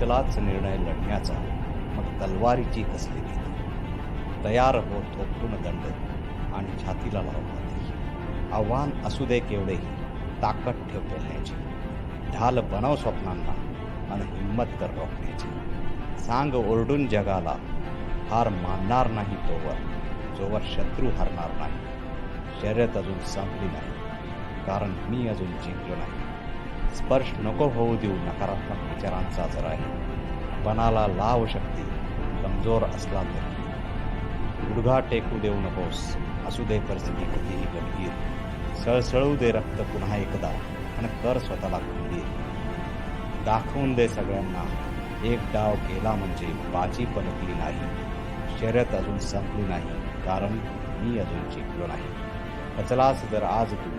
एकलाच निर्णय लढण्याचा मग तलवारीची कसली भीती? तयार हो थोपटून दंड आणि छातीला लावून माती आव्हान असू दे केवढेही ताकद ठेव पेलण्याची ढाल बनव स्वप्नांना आणि हिंमत कर रोखण्याची. सांग ओरडून जगाला हार मानणार नाही तोवर जोवर शत्रू हरणार नाही. शर्यत अजून संपली नाही कारण मी अजून जिंकलो नाही. स्पर्श नको होऊ देऊ नकारात्मक विचारांचा असरा आहे. पणाला लाव शक्ती कमजोर असला तरी. गुडघा टेकू देऊ नकोस असू दे परिस्थिती कितीही गंभीर. सळसळू दे रक्त पुन्हा एकदा आणि कर स्वतःला गंभीर. दाखवून दे सगळ्यांना एक डाव केला म्हणजे बाजी पलटली नाही. शर्यत अजून संपली नाही कारण मी अजून जिंकलो नाही. कचलास जर आज तू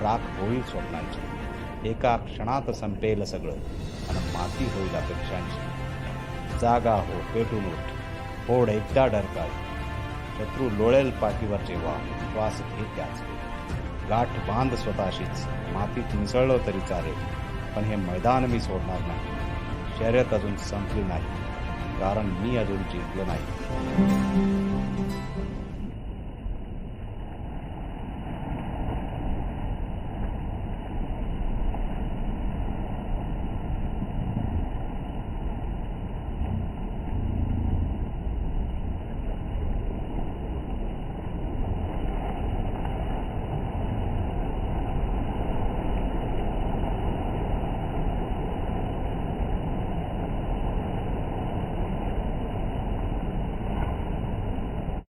राख होईल स्वप्नांची. एका क्षणात संपेल सगळं. आणि माती होईल अपेक्षांची. जागा हो पेटून उठ होड एकदा डरकाळ. शत्रू लोळेल पाठीवर जेव्हा श्वास घे त्याच. गाठ बांध स्वतःशीच. मातीत मिसळलो तरी चालेल. पण हे मैदान मी सोडणार नाही. शर्यत अजून संपली नाही. कारण मी अजून जिंकलो नाही.